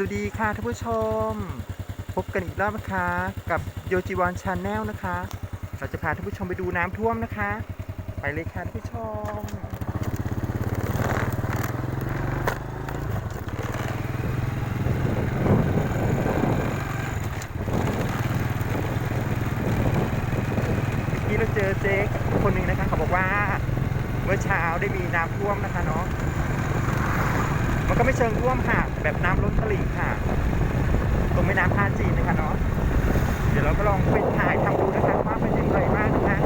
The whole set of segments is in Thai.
สวัสดีค่ะท่านผู้ชม พบกันอีกรอบนะคะกับโยจิวอนชาแนลนะคะ เราจะพาท่านผู้ชมไปดูน้ำท่วมนะคะ ไปเลยค่ะท่านผู้ชม เมื่อกี้เราเจอเจ๊คนหนึ่งนะคะเขาบอกว่า เมื่อเช้าได้มีน้ำท่วมนะคะเนาะ ก็ไม่เชิงท่วมค่ะ แบบน้ำล้นตลิ่งค่ะ ตรงแม่น้ำท่าจีนนะคะเนาะ เดี๋ยวเราก็ลองไปถ่ายทำดูนะคะว่าเป็นยังไงบ้างนะคะ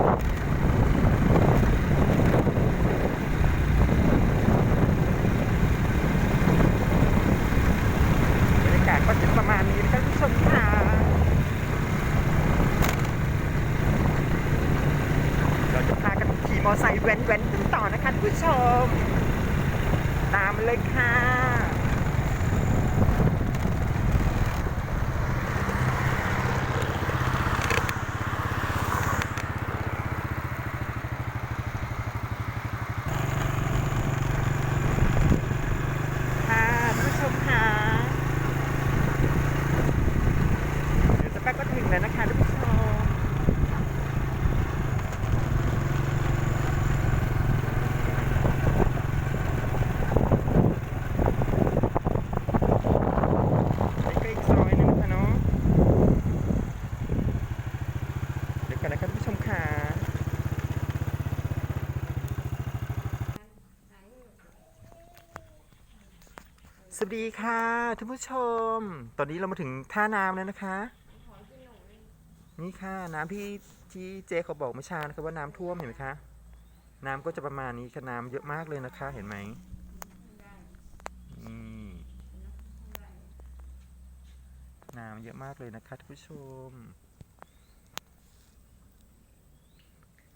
บรรยากาศก็จะประมาณนี้นะคะท่านผู้ชมค่ะเราจะพากันขี่มอเตอร์ไซค์แว้นๆกันต่อนะคะท่านผู้ชมตามเลยค่ะท่านผู้ชมค่ะเดี๋ยวสักแป๊บก็ถึงแล้วนะคะท่านผู้ชม ไปใกล้อีกซอยหนึงนะคะเนาะเดี๋ยวกันนะครับท่านผู้ชมค่ะส วัสดีค่ะท่านผู้ชม ตอนนี้เรามาถึงท่าน้ำแล้วนะคะ นี่ค่ะน้ำที่ที่เจเขาบอกเมื่อเช้านะครับว่าน้ำท่วมเห็นไหมคะ น้ำก็จะประมาณนี้ค่ะน้ำเยอะมากเลยนะคะ เห็นไหมนี่น้ำเยอะมากเลยนะคะท่านผู้ชม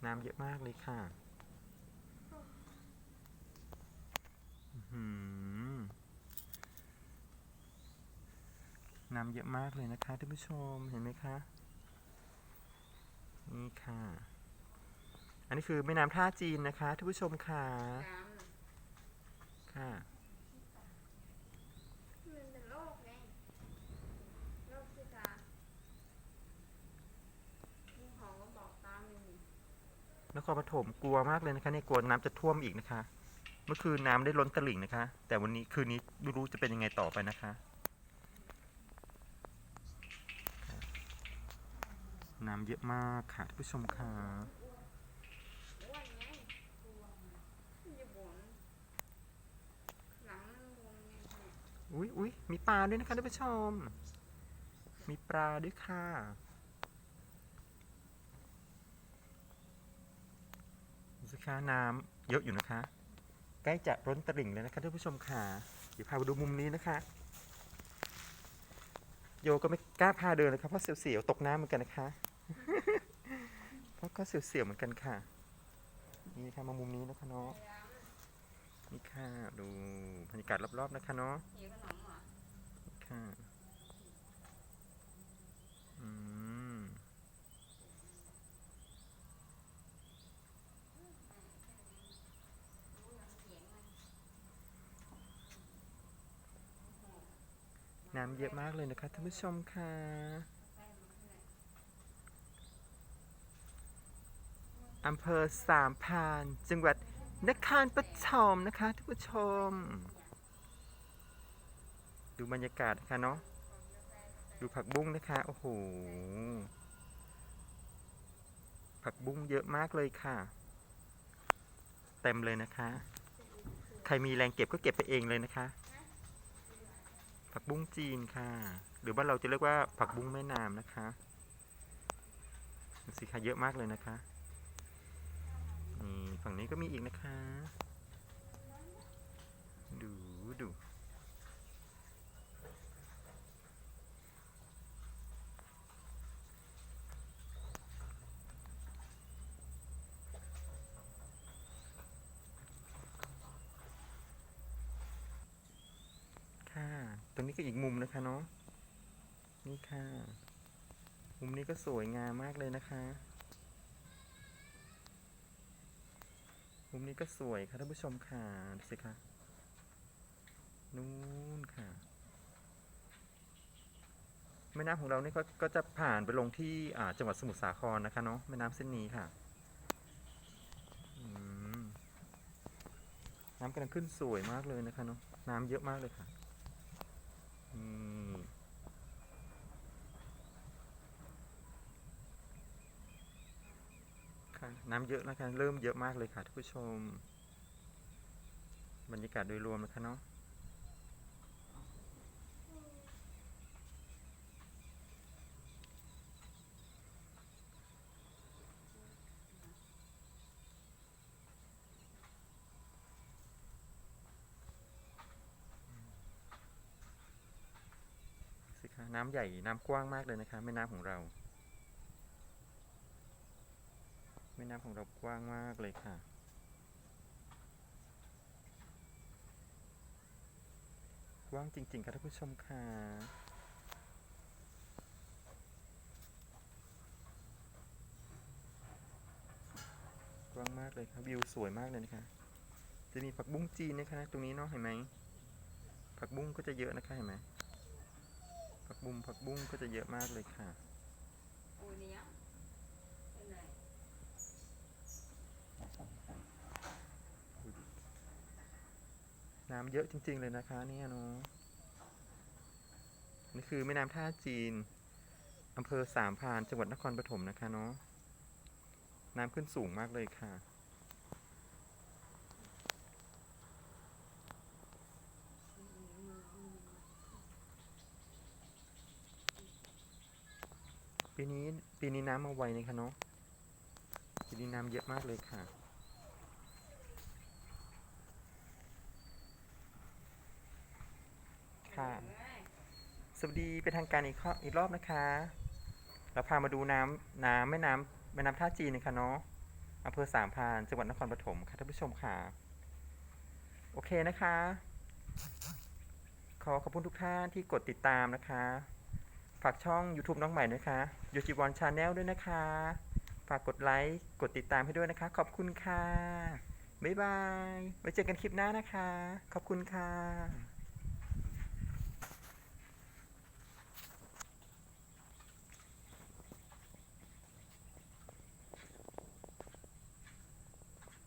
น้ำเยอะมากเลยค่ะ อื้อหือ น้ำเยอะมากเลยนะคะท่านผู้ชมเห็นไหมคะนี่ค่ะ อันนี้คือแม่น้ำท่าจีนนะคะท่านผู้ชมค่ะค่ะมันเป็นโรคไงโรคที่ตาลุงหอมก็บอกตามหนึ่งนครปฐมกลัวมากเลยนะคะเนี่ยกลัวน้ำจะท่วมอีกนะคะ เมื่อคืนน้ำได้ล้นตลิ่งนะคะ แต่วันนี้คืนนี้ไม่รู้จะเป็นยังไงต่อไปนะคะ น้ำเยอะมากค่ะท่านผู้ชมค่ะอุ้ยอุ้ยมีปลาด้วยนะคะท่านผู้ชม มีปลาด้วยค่ะดูสิคะน้ำเยอะอยู่นะคะ ใกล้จะล้นตลิ่งเลยนะคะท่านผู้ชมค่ะ เดี๋ยวพาไปดูมุมนี้นะคะ โยก็ไม่กล้าพาเดินเลยครับเพราะเสียวๆตกน้ำเหมือนกันนะคะ เพราะก็เสียวๆเหมือนกันค่ะ นี่ค่ะมามุมนี้นะคะเนาะนี่ค่ะดูบรรยากาศรอบๆนะคะเนาะนมเหรอค่ะอืมน้ำเยอะมากเลยนะคะท่านผู้ชมค่ะ อำเภอสามพาน จังหวัดนครปฐมนะคะท่านผู้ชม ดูบรรยากาศนะคะเนาะดูผักบุ้งนะคะ โอ้โห ผักบุ้งเยอะมากเลยค่ะ เต็มเลยนะคะ ใครมีแรงเก็บก็เก็บไปเองเลยนะคะ ผักบุ้งจีนค่ะ หรือว่าเราจะเรียกว่าผักบุ้งแม่น้ำนะคะสิคะเยอะมากเลยนะคะ นี่ฝั่งนี้ก็มีอีกนะคะ ดูดูค่ะ ตรงนี้ก็อีกมุมนะคะเนาะนี่ค่ะ มุมนี้ก็สวยงามมากเลยนะคะ มุมนี้ก็สวยค่ะท่านผู้ชมค่ะดูสิคะนู่นค่ะแม่น้ำของเรานี่ก็ก็จะผ่านไปลงที่จังหวัดสมุทรสาครนะคะเนาะแม่น้ำเส้นนี้ค่ะน้ำกำลังขึ้นสวยมากเลยนะคะเนาะน้ำเยอะมากเลยค่ะอืมค่ะ น้ำเยอะนะคะเริ่มเยอะมากเลยค่ะท่านผู้ชม บรรยากาศโดยรวมนะคะเนาะสิคะน้ำใหญ่น้ำกว้างมากเลยนะคะแม่น้ำของเรา แม่น้ำของเรากว้างมากเลยค่ะ กว้างจริง ๆ ค่ะท่านผู้ชมค่ะกว้างมากเลยค่ะวิวสวยมากเลยนะคะ จะมีผักบุ้งจีนนะคะ ตรงนี้เนาะเห็นไหมผักบุ้งก็จะเยอะนะคะเห็นไหมผักบุ้งผักบุ้งก็จะเยอะมากเลยค่ะโอ้เนี่ยเป็นไร น้ำเยอะจริง ๆ เลยนะคะ เนี่ยเนาะนี่คือแม่น้ำท่าจีนอำเภอสามพานจังหวัดนครปฐมนะคะเนาะน้ำขึ้นสูงมากเลยค่ะ ปีนี้ปีนี้น้ำมาไวนะคะเนาะปีนี้น้ำเยอะมากเลยค่ะ ค่ะ สวัสดีเป็นทางการอีกข้ออีกรอบนะคะ เราพามาดูน้ำน้ำแม่น้ำแม่น้ำท่าจีนนะคะเนาะอำเภอสามพานจังหวัดนครปฐมค่ะท่านผู้ชมค่ะ โอเคนะคะ ขอขอบคุณทุกท่านที่กดติดตามนะคะ ฝากช่อง YouTube น้องใหม่นะคะยูจิวอนชาแนลด้วยนะคะ ฝากกดไลค์กดติดตามให้ด้วยนะคะ ขอบคุณค่ะบ๊ายบาย ไว้เจอกันคลิปหน้านะคะ ขอบคุณค่ะ